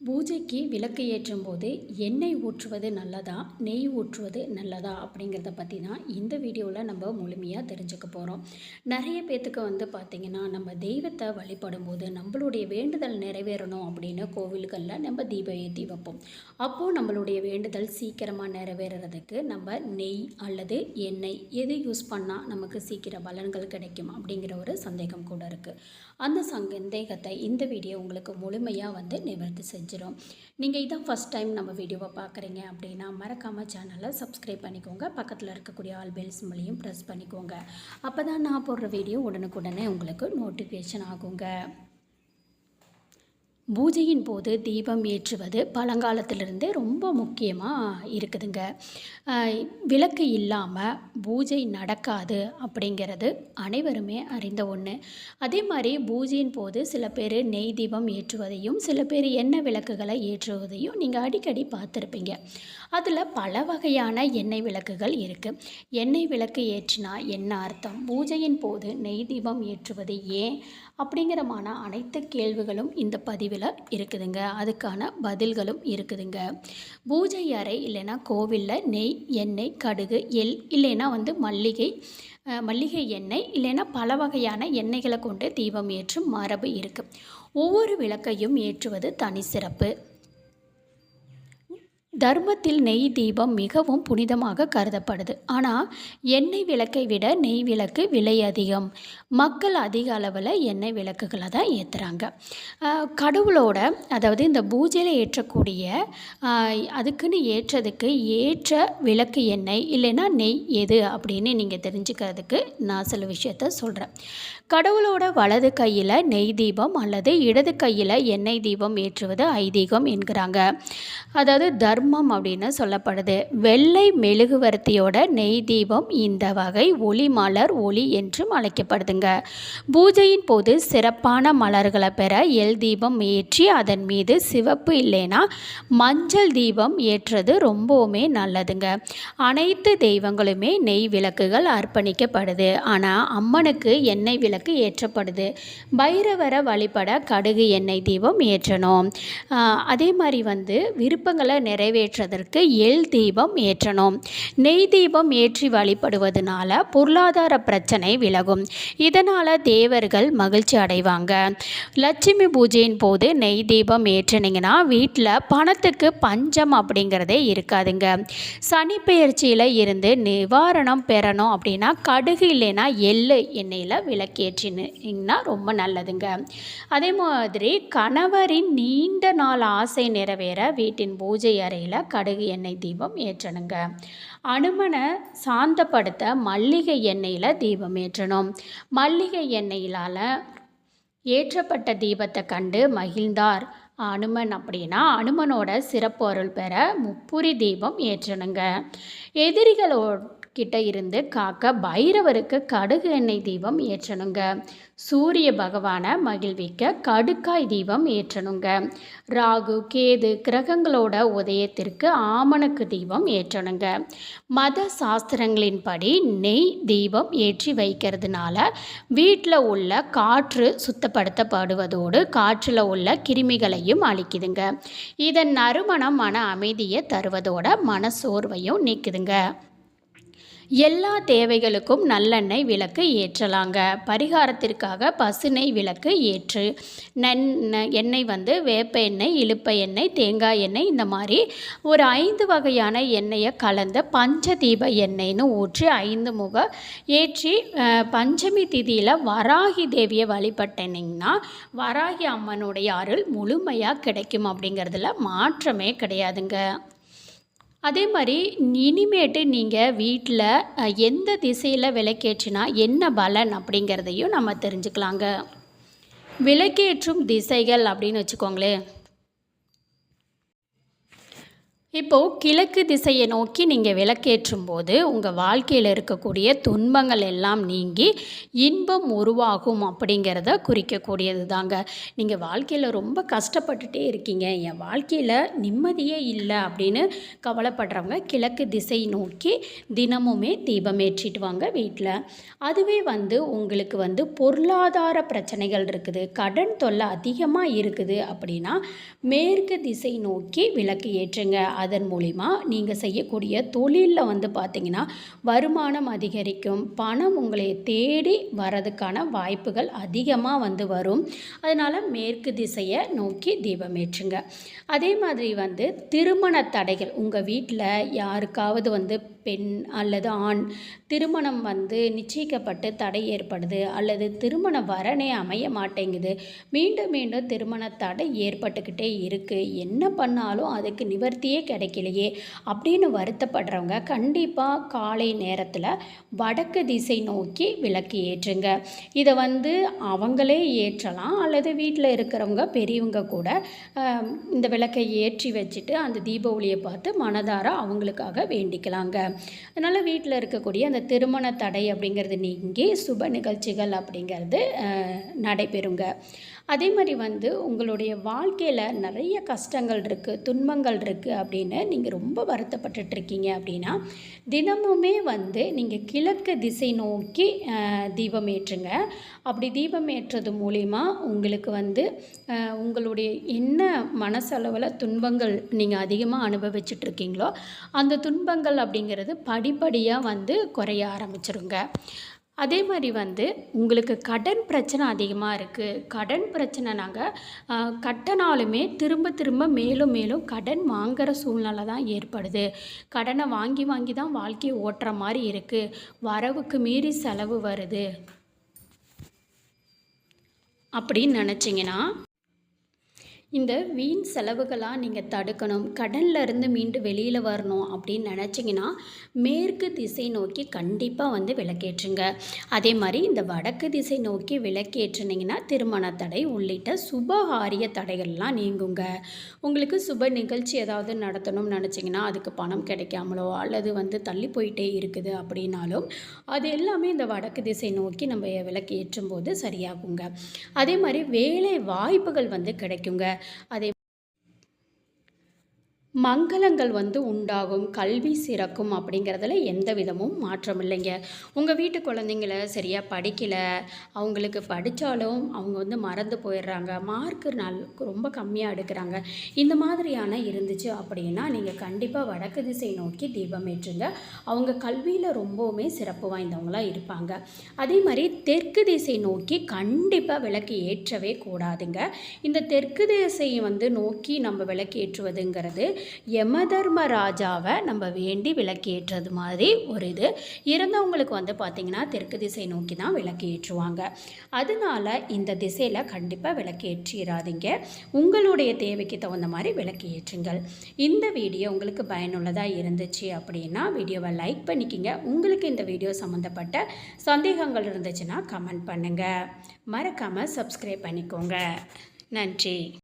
பூஜைக்கு விளக்கு ஏற்றும் போது எண்ணெய் ஊற்றுவது நல்லதா நெய் ஊற்றுவது நல்லதா அப்படிங்கிறத பற்றி தான் இந்த வீடியோவில் நம்ம முழுமையாக தெரிஞ்சுக்க போகிறோம் நிறைய பேர்த்துக்கு வந்து பார்த்திங்கன்னா நம்ம தெய்வத்தை வழிபடும் போது நம்மளுடைய வேண்டுதல் நிறைவேறணும் அப்படின்னு கோவில்களில் நம்ம தீபம் ஏற்றி வைப்போம். அப்போது நம்மளுடைய வேண்டுதல் சீக்கிரமாக நிறைவேறதுக்கு நம்ம நெய் அல்லது எண்ணெய் எது யூஸ் பண்ணால் நமக்கு சீக்கிரம் பலன்கள் கிடைக்கும் அப்படிங்கிற ஒரு சந்தேகம் கூட இருக்குது அந்த சந்தேகத்தை இந்த வீடியோ உங்களுக்கு முழுமையாக வந்து நிவர்த்தி செஞ்சிடும் நீங்கள் இதான் ஃபஸ்ட் டைம் நம்ம வீடியோவை பார்க்குறீங்க அப்படின்னா மறக்காமல் சேனலை சப்ஸ்கிரைப் பண்ணிக்கோங்க. பக்கத்தில் இருக்கக்கூடிய ஆல் பெல்ஸ் மூலியம் ப்ரெஸ் பண்ணிக்கோங்க. அப்போ தான் நான் போடுற வீடியோ உடனுக்குடனே உங்களுக்கு நோட்டிஃபிகேஷன் ஆகுங்க. பூஜையின் போது தீபம் ஏற்றுவது பழங்காலத்திலிருந்தே ரொம்ப முக்கியமாக இருக்குதுங்க. விளக்கு இல்லாமல் பூஜை நடக்காது அப்படிங்கிறது அனைவருமே அறிந்த ஒன்று அதே மாதிரி பூஜையின் போது சில பேர் நெய் தீபம் ஏற்றுவதையும் சில பேர் எண்ணெய் விளக்குகளை ஏற்றுவதையும் நீங்கள் அடிக்கடி பார்த்துருப்பீங்க. அதில் பல வகையான எண்ணெய் விளக்குகள் இருக்குது எண்ணெய் விளக்கு ஏற்றினா என்ன அர்த்தம்? பூஜையின் போது நெய் தீபம் ஏற்றுவது ஏன்? அப்படிங்கிறமான அனைத்து கேள்விகளும் இந்த பதிவில் இருக்குதுங்க. அதுக்கான பதில்களும் இருக்குதுங்க. பூஜை அறை இல்லைன்னா கோவிலில் நெய் எண்ணெய் கடுகு எல் இல்லைன்னா வந்து மல்லிகை மல்லிகை எண்ணெய் இல்லைன்னா பல வகையான எண்ணெய்களை கொண்டு தீபம் ஏற்றும் மரபு இருக்குது ஒவ்வொரு விளக்கையும் ஏற்றுவது தனி சிறப்பு. தர்மத்தில் நெய் தீபம் மிகவும் புனிதமாக கருதப்படுது. ஆனால் எண்ணெய் விளக்கை விட நெய் விளக்கு விலை அதிகம். மக்கள் அதிக அளவில் எண்ணெய் விளக்குகளை தான் ஏற்றுறாங்க கடவுளோட அதாவது இந்த பூஜையில் ஏற்றக்கூடிய அதுக்குன்னு ஏற்றதுக்கு ஏற்ற விளக்கு எண்ணெய் இல்லைன்னா நெய் எது அப்படின்னு நீங்கள் தெரிஞ்சுக்கிறதுக்கு நான் சில விஷயத்த சொல்கிறேன் கடவுளோட வலது கையில் நெய் தீபம் அல்லது இடது கையில் எண்ணெய் தீபம் ஏற்றுவது ஐதீகம் என்கிறாங்க. அதாவது தர்மம் அப்படின்னு சொல்லப்படுது. வெள்ளை மெழுகுவர்த்தியோட நெய் தீபம் இந்த வகை ஒளி மலர் ஒளி என்றும் அழைக்கப்படுதுங்க. பூஜையின் போது சிறப்பான மலர்களை பெற எல் தீபம் ஏற்றி அதன் மீது சிவப்பு இல்லைன்னா மஞ்சள் தீபம் ஏற்றுறது ரொம்பவுமே நல்லதுங்க. அனைத்து தெய்வங்களுமே நெய் விளக்குகள் அர்ப்பணிக்கப்படுது. ஆனால் அம்மனுக்கு எண்ணெய் விளக்கு ஏற்றப்படுது. பைரவரை வழிபட கடுகு எண்ணெய் தீபம் ஏற்றணும். அதே மாதிரி வந்து விருப்பங்களை நிறைவேற்றதற்கு எள் தீபம் ஏற்றணும். நெய் தீபம் ஏற்றி வழிபடுவதனால பொருளாதார பிரச்சனை விலகும். இதனால் தேவர்கள் மகிழ்ச்சி அடைவாங்க. லட்சுமி பூஜையின் போது நெய் தீபம் ஏற்றினீங்கன்னா வீட்டில் பணத்துக்கு பஞ்சம் அப்படிங்கிறதே இருக்காதுங்க. சனி பெயர்ச்சியில் இருந்து நிவாரணம் பெறணும் அப்படின்னா கடுகு இல்லைன்னா எள்ளு எண்ணெயில் விளக்கேற்றினீங்கன்னா ரொம்ப நல்லதுங்க. அதே மாதிரி கணவரின் நீண்ட நாள் ஆசை நிறைவேற வீட்டின் பூஜை அறையில் கடுகு எண்ணெய் தீபம் ஏற்றணுங்க. அனுமனை சாந்தப்படுத்த மல்லிகை எண்ணெயில் தீபம் ஏற்றணும். மல்லிகை எண்ணெயிலால் ஏற்றப்பட்ட தீபத்தை கண்டு மகிழ்ந்தார் அனுமன் அப்படின்னா அனுமனோட சிறப்பொருள் பெற முப்புரி தீபம் ஏற்றணுங்க. எதிரிகளோ கிட்ட இருந்து காக்க பைரவருக்கு கடுகு எண்ணெய் தீபம் ஏற்றணுங்க. சூரிய பகவானை மகிழ்விக்க கடுக்காய் தீபம் ஏற்றணுங்க. ராகு கேது கிரகங்களோட உதயத்திற்கு ஆமணக்கு தீபம் ஏற்றணுங்க. மத சாஸ்திரங்களின்படி நெய் தீபம் ஏற்றி வைக்கிறதுனால வீட்டில் உள்ள காற்று சுத்தப்படுத்தப்படுவதோடு காற்றில் உள்ள கிருமிகளையும் அழிக்குதுங்க. இதன் நறுமணம் மன அமைதியை தருவதோட மனசோர்வையும் நீக்குதுங்க. எல்லா தேவைகளுக்கும் நல்லெண்ணெய் விளக்கு ஏற்றலாங்க. பரிகாரத்திற்காக பசுனை விளக்கு ஏற்று நென் எண்ணெய் வந்து வேப்ப எண்ணெய் இழுப்ப எண்ணெய் தேங்காய் எண்ணெய் இந்த மாதிரி ஒரு ஐந்து வகையான எண்ணெயை கலந்த பஞ்சதீப எண்ணெய்னு ஊற்றி ஐந்து முக ஏற்றி பஞ்சமி திதியில் வராகி தேவியை வழிபட்டனிங்கன்னா வராகி அம்மனுடைய அருள் முழுமையாக கிடைக்கும் அப்படிங்கிறதுல மாற்றமே கிடையாதுங்க. அதே மாதிரி இனிமேட்டு நீங்கள் வீட்டில் எந்த திசையில் விளக்கேற்றினா என்ன பலன் அப்படிங்கிறதையும் நம்ம தெரிஞ்சுக்கலாங்க. விளக்கேற்றும் திசைகள் அப்படின்னு வச்சுக்கோங்களேன். இப்போது கிழக்கு திசையை நோக்கி நீங்கள் விளக்கேற்றும் போது உங்கள் வாழ்க்கையில் இருக்கக்கூடிய துன்பங்கள் எல்லாம் நீங்கி இன்பம் உருவாகும் அப்படிங்கிறத குறிக்கக்கூடியது தாங்க நீங்கள் வாழ்க்கையில் ரொம்ப கஷ்டப்பட்டுட்டே இருக்கீங்க. என் வாழ்க்கையில் நிம்மதியே இல்லை அப்படின்னு கவலைப்படுறவங்க கிழக்கு திசை நோக்கி தினமுமே தீபம் ஏற்றிட்டு வாங்க வீட்டில் அதுவே வந்து உங்களுக்கு வந்து பொருளாதார பிரச்சனைகள் இருக்குது. கடன் தொல்லை அதிகமாக இருக்குது அப்படின்னா மேற்கு திசை நோக்கி விளக்கு ஏற்றுங்க. அதன் மூலிமா நீங்கள் செய்யக்கூடிய தொழிலில் வந்து பார்த்திங்கன்னா வருமானம் அதிகரிக்கும். பணம் உங்களை தேடி வரதுக்கான வாய்ப்புகள் அதிகமாக வந்து வரும். அதனால் மேற்கு திசையை நோக்கி தீபமேற்றுங்க அதே மாதிரி வந்து திருமண தடைகள் உங்கள் வீட்டில் யாருக்காவது வந்து பெண் அல்லது ஆண் திருமணம் வந்து நிச்சயிக்கப்பட்டு தடை ஏற்படுது அல்லது திருமண வரனே அமைய மாட்டேங்குது மீண்டும் மீண்டும் திருமண தடை ஏற்பட்டுக்கிட்டே இருக்குது என்ன பண்ணாலும் அதுக்கு நிவர்த்தியே கிடைக்கலையே அப்படின்னு வருத்தப்படுறவங்க கண்டிப்பாக காலை நேரத்தில் வடக்கு திசை நோக்கி விளக்கு ஏற்றுங்க. இதை வந்து அவங்களே ஏற்றலாம். அல்லது வீட்டில் இருக்கிறவங்க பெரியவங்க கூட இந்த விளக்கை ஏற்றி வச்சுட்டு அந்த தீப ஒளியை பார்த்து மனதார அவங்களுக்காக வேண்டிக்கலாங்க. அதனால் வீட்டில் இருக்கக்கூடிய அந்த திருமண தடை அப்படிங்கிறது நீங்கி சுப நிகழ்ச்சிகள் அப்படிங்கிறது நடைபெறுங்க. அதே மாதிரி வந்து உங்களுடைய வாழ்க்கையில் நிறைய கஷ்டங்கள் இருக்குது துன்பங்கள் இருக்குது அப்படின்னு நீங்கள் ரொம்ப வருத்தப்பட்டுட்ருக்கீங்க அப்படின்னா தினமுமே வந்து நீங்கள் கிழக்கு திசை நோக்கி தீபம் ஏற்றுங்க. அப்படி தீபம் ஏற்றுறது மூலிமா உங்களுக்கு வந்து உங்களுடைய என்ன மனசளவில் துன்பங்கள் நீங்கள் அதிகமாக அனுபவிச்சிட்ருக்கீங்களோ அந்த துன்பங்கள் அப்படிங்கிறது படிப்படியாக வந்து குறைய ஆரம்பிச்சிருங்க. அதே மாதிரி வந்து உங்களுக்கு கடன் பிரச்சனை அதிகமாக இருக்குது கடன் பிரச்சனை நாங்கள் கட்டினாலுமே திரும்ப திரும்ப மேலும் மேலும் கடன் வாங்குகிற சூழ்நிலை தான் ஏற்படுது. கடனை வாங்கி வாங்கி தான் வாழ்க்கையை ஓட்டுற மாதிரி இருக்குது வரவுக்கு மீறி செலவு வருது. அப்படின்னு நினச்சிங்கன்னா இந்த வீண் செலவுகளாக நீங்கள் தடுக்கணும் கடனில் இருந்து மீண்டு வெளியில் வரணும் அப்படின்னு நினச்சிங்கன்னா மேற்கு திசை நோக்கி கண்டிப்பாக வந்து விளக்கேற்றுங்க. அதே மாதிரி இந்த வடக்கு திசை நோக்கி விளக்கேற்றுனீங்கன்னா திருமண தடை உள்ளிட்ட சுபகாரிய தடைகள்லாம் நீங்குங்க. உங்களுக்கு சுப நிகழ்ச்சி ஏதாவது நடத்தணும்னு நினச்சிங்கன்னா அதுக்கு பணம் கிடைக்காமலோ அல்லது வந்து தள்ளி போயிட்டே இருக்குது அப்படின்னாலும் அது எல்லாமே இந்த வடக்கு திசை நோக்கி நம்ம விளக்கு ஏற்றும் போது சரியாகுங்க. அதே மாதிரி வேலை வாய்ப்புகள் வந்து கிடைக்குங்க. அதே மங்களங்கள் வந்து உண்டாகும் கல்வி சிறக்கும் அப்படிங்கிறதுல எந்த விதமும் மாற்றம் இல்லைங்க உங்கள் வீட்டு குழந்தைங்கள சரியாக படிக்கலை அவங்களுக்கு படித்தாலும் அவங்க வந்து மறந்து போயிடுறாங்க மார்க்கு நல் ரொம்ப கம்மியாக எடுக்கிறாங்க. இந்த மாதிரியான இருந்துச்சு அப்படின்னா நீங்கள் கண்டிப்பாக வடக்கு திசை நோக்கி தீபம் ஏற்றுங்க. அவங்க கல்வியில் ரொம்பவுமே சிறப்பு வாய்ந்தவங்களாக இருப்பாங்க. அதே மாதிரி தெற்கு திசை நோக்கி கண்டிப்பாக விளக்கு ஏற்றவே கூடாதுங்க. இந்த தெற்கு திசையை வந்து நோக்கி நம்ம விளக்கு ஏற்றுவதுங்கிறது யமதர்மராஜாவை நம்ம வேண்டி விளக்கேற்றது மாதிரி ஒரு இது. இருந்தவங்களுக்கு வந்து பார்த்திங்கன்னா தெற்கு திசை நோக்கி தான் விளக்கேற்றுவாங்க. அதனால் அதனால இந்த திசையில் கண்டிப்பாக விளக்கேற்றிடாதீங்க உங்களுடைய தேவைக்கு தகுந்த மாதிரி விளக்கேற்றுங்கள். இந்த வீடியோ உங்களுக்கு பயனுள்ளதாக இருந்துச்சு அப்படின்னா வீடியோவை லைக் பண்ணிக்கிங்க. உங்களுக்கு இந்த வீடியோ சம்மந்தப்பட்ட சந்தேகங்கள் இருந்துச்சுன்னா கமெண்ட் பண்ணுங்கள் மறக்காமல் சப்ஸ்கிரைப் பண்ணிக்கோங்க. நன்றி.